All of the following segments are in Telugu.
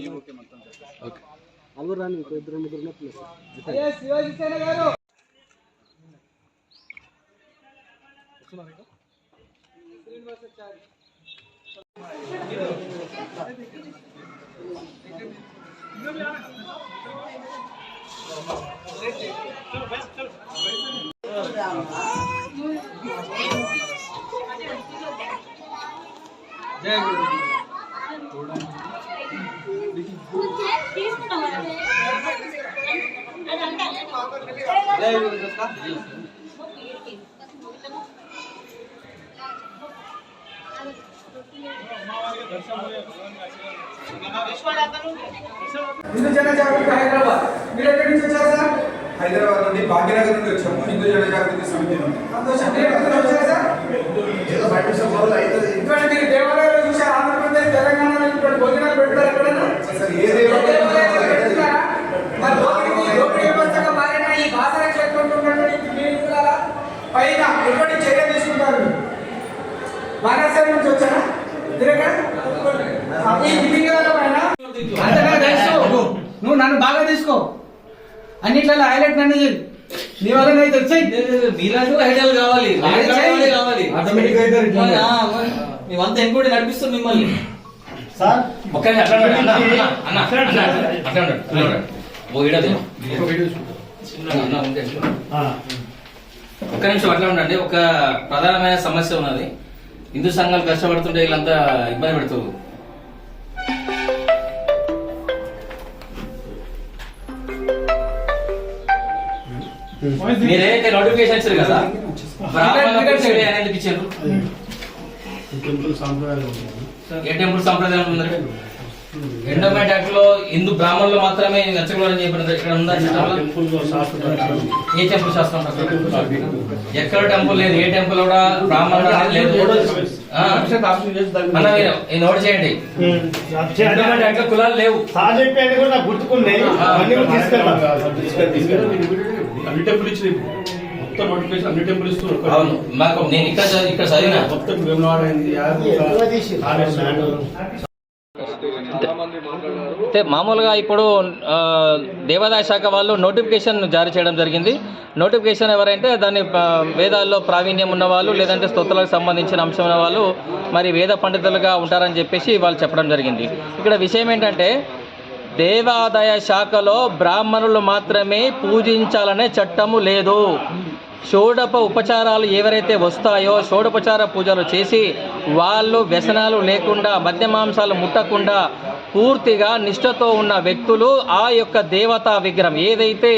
ఈవోకే మొత్తం చెప్పారు ఓకే నలుగురు రాని ఇంకో ఇద్దరు ముగ్గురు ఉన్నట్లు సార్ హిందూ జన జాగృతి హైదరాబాద్ మీరు ఎక్కడి నుంచి వచ్చారు సార్ హైదరాబాద్ నుండి భాగ్యనగర్ నుండి వచ్చాము హిందూ జన జాగృతి సమితి నుండి సంతోషం నుంచి వచ్చారా? నువ్వు నన్ను బాగా తీసుకో. అన్నిట్లలో హైలైట్ నన్ను చెయ్యి. నీ వల్ల అయితే వచ్చాయి మీలాంటి ఐడియాలు కావాలి. కావాలి. మేమంతా ఎంక్వైరీ నడిపిస్తాం మిమ్మల్ని. సార్? ఒక్క అట్లా. అన్న, అన్న. ఓ. ఒక్క నిమిషం అట్లా ఉండండి. ఒక ప్రధానమైన సమస్య ఉన్నది. హిందూ సంఘాలు కష్టపడుతుంటే వీళ్ళంతా ఇబ్బంది పెడుతూ మీరేదైతే నోటిఫికేషన్ ఇచ్చారు కదా అనేది ఇచ్చారు? టెంపుల్. ఏ టెంపుల్ సంప్రదాయం ఉందంటే ఎండోమెంట్ యాక్ట్లో హిందూ బ్రాహ్మణులు మాత్రమే నచ్చకూడదని చెప్పినది ఇక్కడ ఉందా ఏ టెంపుల్ శాస్త్రం? ఎక్కడ టెంపుల్ లేదు ఏ టెంపుల్ కూడా బ్రాహ్మణుడు అనేది లేదు? అన్న మీరు నోట్ చేయండి. ఎండోమెంట్ యాక్ట్లో కులాలు లేవు. అన్ని టెంపుల్ ఇచ్చి మొత్తం నోటిఫికేషన్ అన్ని టెంపుల్ ఇస్తూ అవును. మాకు నేను ఇక్కడ ఇక్కడ చదివిన. మొత్తం వేమనాడ అయింది అయితే మామూలుగా ఇప్పుడు దేవాదాయ శాఖ వాళ్ళు నోటిఫికేషన్ జారీ చేయడం జరిగింది. నోటిఫికేషన్ ఎవరంటే దాన్ని వేదాల్లో ప్రావీణ్యం ఉన్నవాళ్ళు లేదంటే స్తోత్రాలకు సంబంధించిన అంశం ఉన్న వాళ్ళు మరి వేద పండితులుగా ఉంటారని చెప్పేసి వాళ్ళు చెప్పడం జరిగింది. ఇక్కడ విషయం ఏంటంటే దేవాదాయ శాఖలో బ్రాహ్మణులు మాత్రమే పూజించాలనే చట్టము లేదు. షోడప ఉపచారాలు ఎవరైతే వస్తాయో షోడోపచార పూజలు చేసి వాళ్ళు వ్యసనాలు లేకుండా మద్యమాంసాలు ముట్టకుండా పూర్తిగా నిష్ఠతో ఉన్న వ్యక్తులు ఆ యొక్క దేవతా విగ్రహం ఏదైతే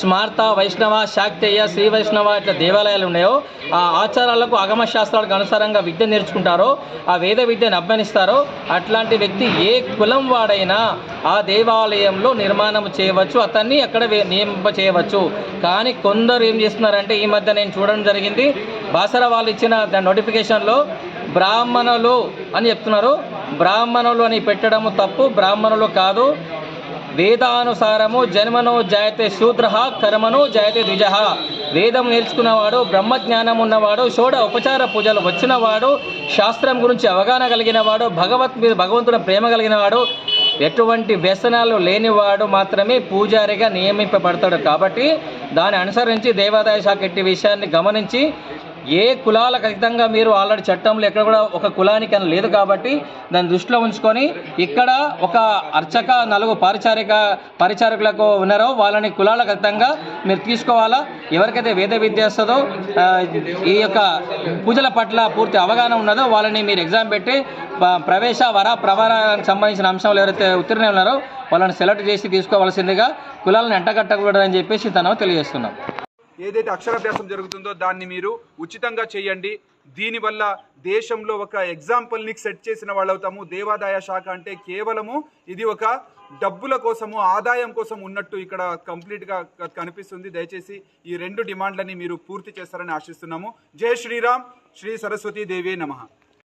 స్మార్త వైష్ణవ శాక్తేయ శ్రీ వైష్ణవ ఇట్లా దేవాలయాలు ఉన్నాయో ఆ ఆచారాలకు ఆగమ శాస్త్రాలకు అనుసారంగా విద్య నేర్చుకుంటారో ఆ వేద విద్యను అభ్యనిస్తారో అట్లాంటి వ్యక్తి ఏ కులం వాడైనా ఆ దేవాలయంలో నిర్మాణం చేయవచ్చు అతన్ని అక్కడ నియమింప చేయవచ్చు. కానీ కొందరు ఏం చేస్తున్నారంటే ఈ మధ్య నేను చూడడం జరిగింది బాసర వాళ్ళు ఇచ్చిన దాని నోటిఫికేషన్లో బ్రాహ్మణులు అని చెప్తున్నారు. బ్రాహ్మణులు అని పెట్టడము తప్పు బ్రాహ్మణులు కాదు. వేదానుసారము జన్మనో జాయతే శూద్ర కర్మను జాయతే ద్విజ. వేదం నేర్చుకున్నవాడు బ్రహ్మజ్ఞానం ఉన్నవాడు షోడ ఉపచార పూజలు వచ్చినవాడు శాస్త్రం గురించి అవగాహన కలిగిన వాడు భగవత్ మీద భగవంతుని ప్రేమ కలిగిన వాడు ఎటువంటి వ్యసనాలు లేనివాడు మాత్రమే పూజారిగా నియమింపబడతాడు. కాబట్టి దాన్ని అనుసరించి దేవాదాయ శాఖ ఎట్టి విషయాన్ని గమనించి ఏ కులాలకు అతీతంగా మీరు ఆల్రెడీ చట్టంలో ఎక్కడ కూడా ఒక కులానికి అని లేదు కాబట్టి దాన్ని దృష్టిలో ఉంచుకొని ఇక్కడ ఒక అర్చక నలుగు పరిచారిక పరిచారకులకు ఉన్నారో వాళ్ళని కులాలకు అతీతంగా మీరు తీసుకోవాలా? ఎవరికైతే వేద విద్య వస్తుందో ఈ యొక్క పూజల పట్ల పూర్తి అవగాహన ఉన్నదో వాళ్ళని మీరు ఎగ్జామ్ పెట్టి ప- ప్రవేశ వర ప్రవరానికి సంబంధించిన అంశాలు ఎవరైతే ఉత్తీర్ణ ఉన్నారో వాళ్ళని సెలెక్ట్ చేసి తీసుకోవాల్సిందిగా కులాలను ఎంటగట్టకూడదని చెప్పేసి తను తెలియజేస్తున్నాం. ఏదైతే అక్షరాభ్యాసం జరుగుతుందో దాన్ని మీరు ఉచితంగా చేయండి. దీనివల్ల దేశంలో ఒక ఎగ్జాంపుల్ని సెట్ చేసిన వాళ్ళు అవుతాము దేవాదాయ శాఖ అంటే కేవలము ఇది ఒక డబ్బుల కోసము ఆదాయం కోసం ఉన్నట్టు ఇక్కడ కంప్లీట్గా కనిపిస్తుంది. దయచేసి ఈ రెండు డిమాండ్లని మీరు పూర్తి చేస్తారని ఆశిస్తున్నాము. జై శ్రీరామ్. శ్రీ సరస్వతీ దేవి నమః.